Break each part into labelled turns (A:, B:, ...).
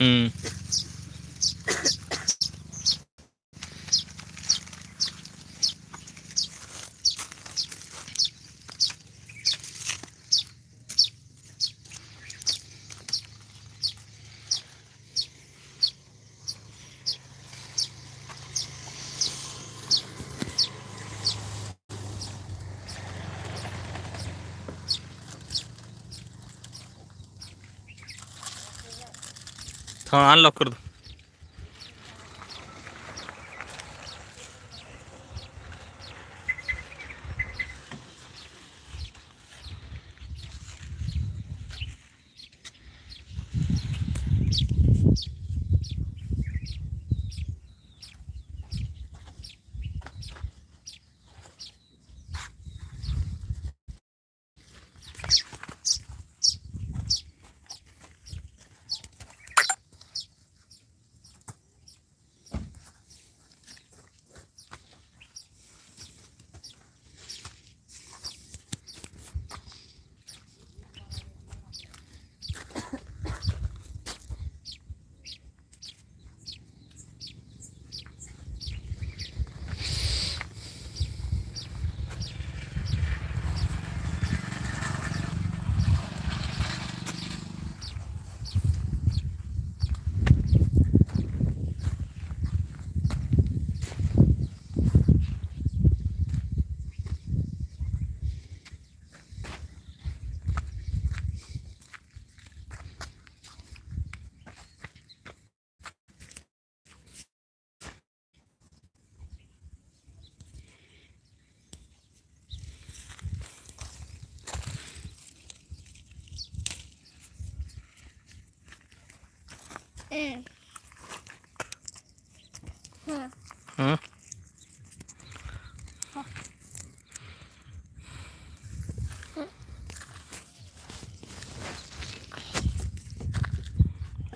A: आपल्याला फुलं अडीच
B: हा अनलॉक करतो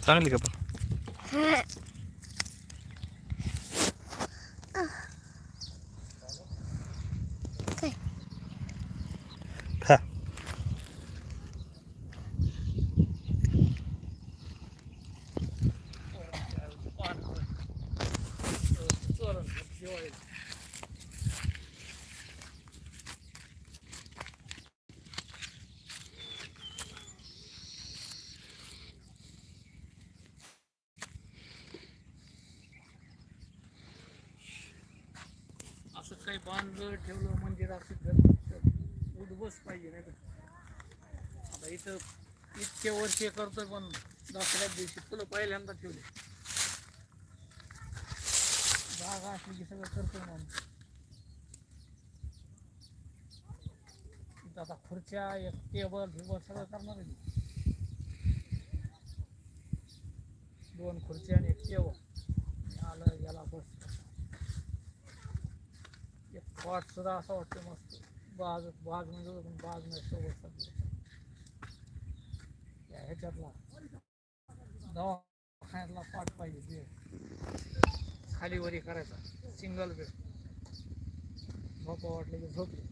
B: चांगली का पण खा
A: असं काही बांधलं ठेवलं मंदिरात तिथं उद्बस पाहिजे नाही का? आता इथं इतके वर्ष करतोय पण दसऱ्या दिवशी फुलं पहिल्यांदा ठेवले. जागा असली की सगळं करतोय माणूस. इथं आता खुर्च्या एक टेबल फेबल सगळं करणार आहे दोन खुर्च्या आणि एक टेबल. आलं याला बस. एक सुद्धा असं वाटतं मस्त. बाज बाज म्हणजे पण बाज नाही सोबत सगळं. त्या ह्याच्यातला. दवाखान्यातला पाठ पाहिजे ते. खाली वरी करायचा. Single bed. झोपा वाटलं की झोपले.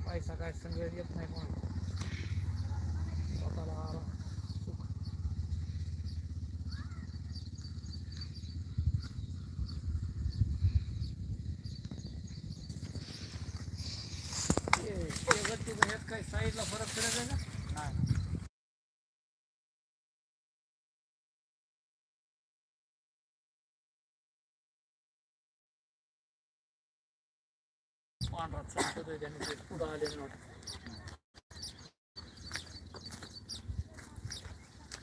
A: पैसा काय संग येत नाही कोणाला. स्वतःला आराम. ते ते गच्चीचं ह्यात काही फरक पडत आहे का? नाही पांढरा चमकतोय त्याने ते पुढं आले नव्हते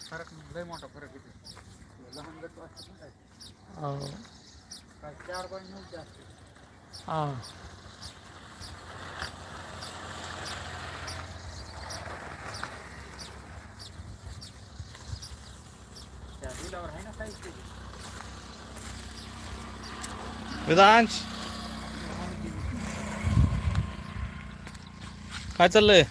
A: फरक लय मोठा फरक येतो लहान गट वाटतं काय? काय चार पॉईंट नव्हते असते
B: हा. वेदांश. काय चाललंय?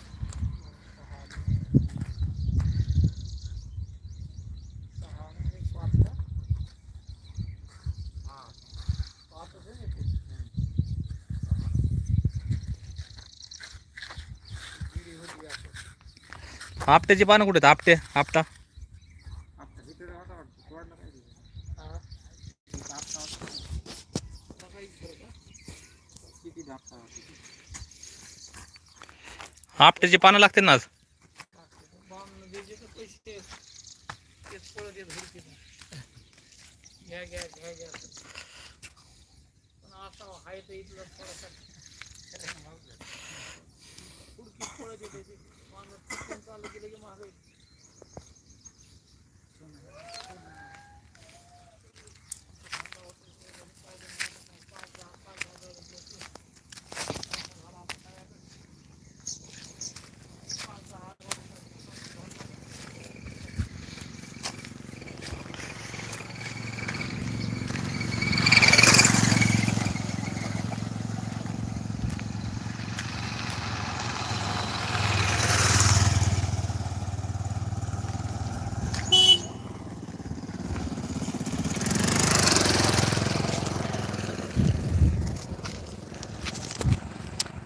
A: सहा
B: आपट्याची पानं कुठे आहेत आपटे आपटा. आपट्याची पानं लागते ना आज?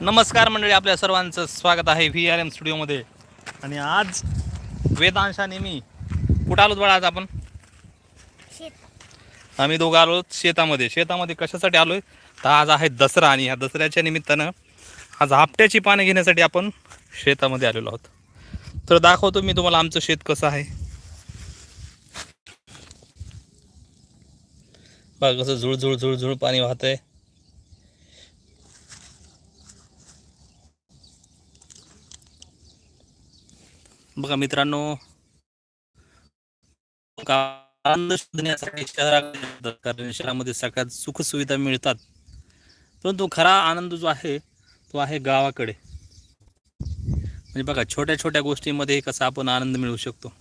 B: नमस्कार मंडळी आपल्या सर्वांचं स्वागत आहे व्ही आर एम स्टुडिओमध्ये. आणि आज वेदांशाने मी कुठं आलोत बाळा आज आपण? आम्ही दोघं आलो शेतामध्ये. शेतामध्ये कशासाठी आलोय? तर आज आहे दसरा आणि ह्या दसऱ्याच्या निमित्तानं आज आपट्याची पाने घेण्यासाठी आपण शेतामध्ये आलेलो आहोत. तर दाखवतो मी तुम्हाला आमचं शेत कसं आहे. बघा कसं झुळ झुळ झुळ झुळ पाणी वाहत आहे बघा मित्रांनो शोधण्यासाठी शहराकडे कारण शहरामध्ये सगळ्यात सुखसुविधा मिळतात. परंतु खरा आनंद जो आहे तो आहे गावाकडे. म्हणजे बघा छोट्या छोट्या गोष्टीमध्ये कसा आपण आनंद मिळवू शकतो.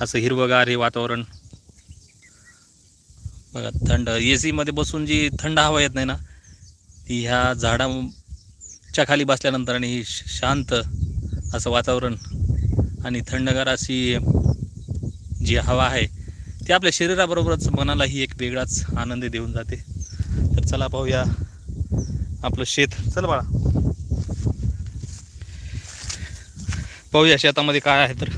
B: असं हिरवगार हे वातावरण. बघा थंड ए सीमध्ये बसून जी थंड हवा येत नाही ना ती ह्या झाडाच्या खाली बसल्यानंतर आणि ही शांत असं वातावरण आणि थंडगार अशी जी हवा आहे ती आपल्या शरीराबरोबरच मनालाही एक वेगळाच आनंद देऊन जाते. तर चला पाहूया आपलं शेत. चल बाळा. पाहूया शेतामध्ये काय आहे तर.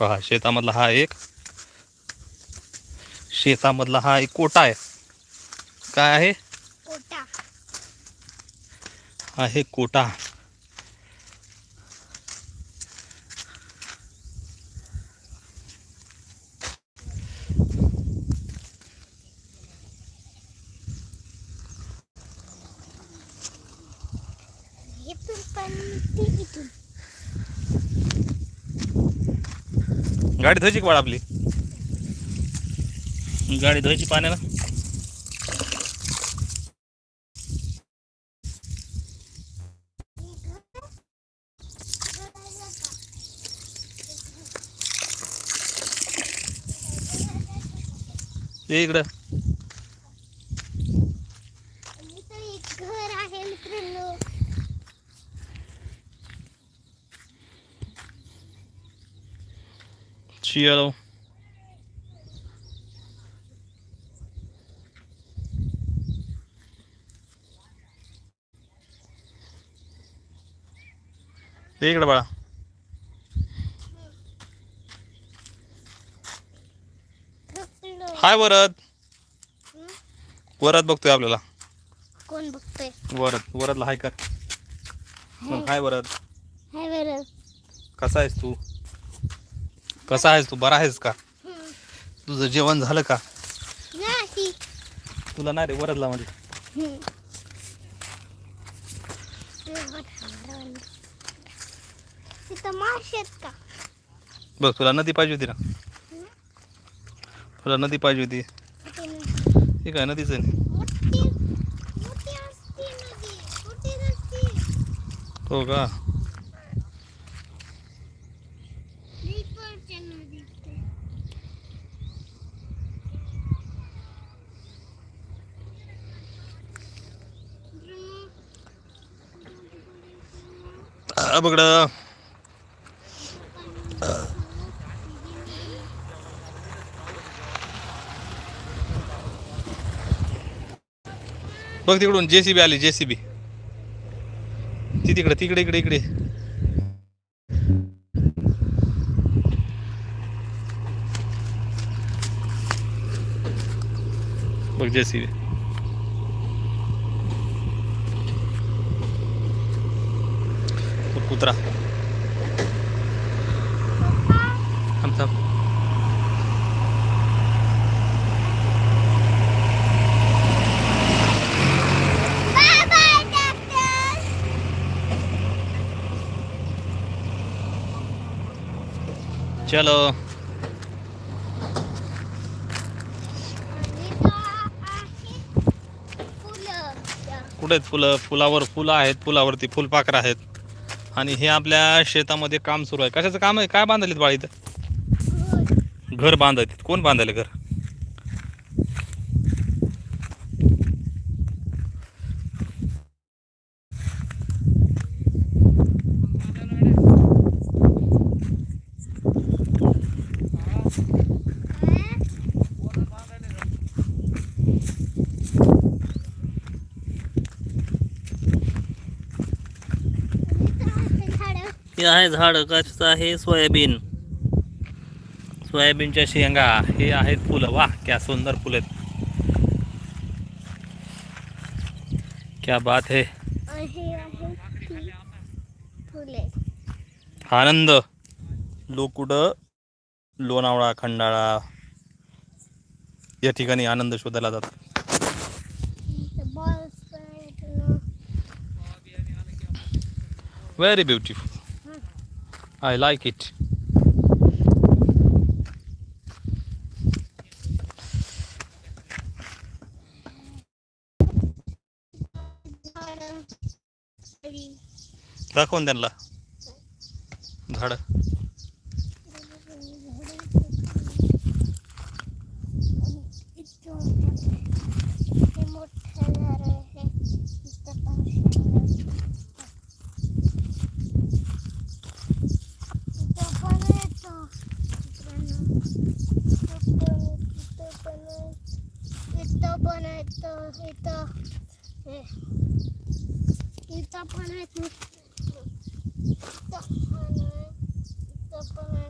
B: पहा शेतामधला हा एक. शेतामधला हा एक कोटा आहे. काय आहे? आहे कोटा. गाडी धुवायची का बाळा आपली? गाडी धुवायची पाण्यानं ये इकडं.
C: घर आहे मित्रांनो.
B: चियालो ये इकडं बाळा. हाय वरद? वरद बघतोय आपल्याला.
C: कोण बघतोय?
B: वरद. वरदला हाय कर. मग हाय वरद.
C: हाय बरं
B: कसा आहेस तू? कसा आहेस तू? बरा आहेस का. तुझं जेवण झालं का?
C: नाही.
B: तुला नाही रे वरदला म्हणजे.
C: तिथं आहेत का?
B: बघ तुला नदी पाहिजे होती ना. तुला नदी पाहिजे होती. ठीक आहे नदीच आहे? ना. हो का? बघडा बघ तिकडून जे सी बी आली जे सी बी ती तिकडे तिकडे इकडे इकडे. बघ जे सी बी कुत्रा. थांब थांब. चलो. कुठे आहेत फुलं? फुलावर फुलं आहेत फुलावरती फुलपाखरं आहेत. आणि हे आपल्या शेतामध्ये काम सुरू आहे. कशाचं काम आहे? काय बांधलेत बाळीत इथं? घर बांधायचे कोण बांधायला घर? हे आहे झाड कशाचं आहे सोयाबीन. सोयाबीनच्या शेंगा हे आहेत फुलं. वा क्या सुंदर फुलं आहेत. क्या बात है. आनंद. लोक कुठं? लोणावळा खंडाळा. या ठिकाणी आनंद शोधायला जातात.
C: ना.
B: Very beautiful I
C: like it
B: दाखवून त्यांना. झाड
C: इथं हे मोठं झाड आहे इथं पण इथं पण येतं मित्रांनो. इथं पण इथं पण इथं पण येतं इथं इथं पण आहेत इथं पण आहे इथं पण आहे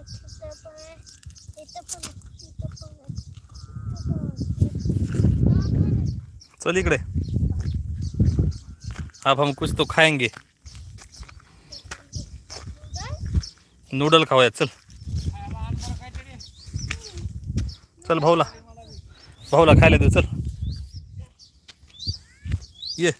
C: इथं पण आहे पण
B: चल इकडे. अब हम कुछ तो खाएंगे. नूडल खाऊया चल. चल भाऊला. भाऊला खायला दे चल. ये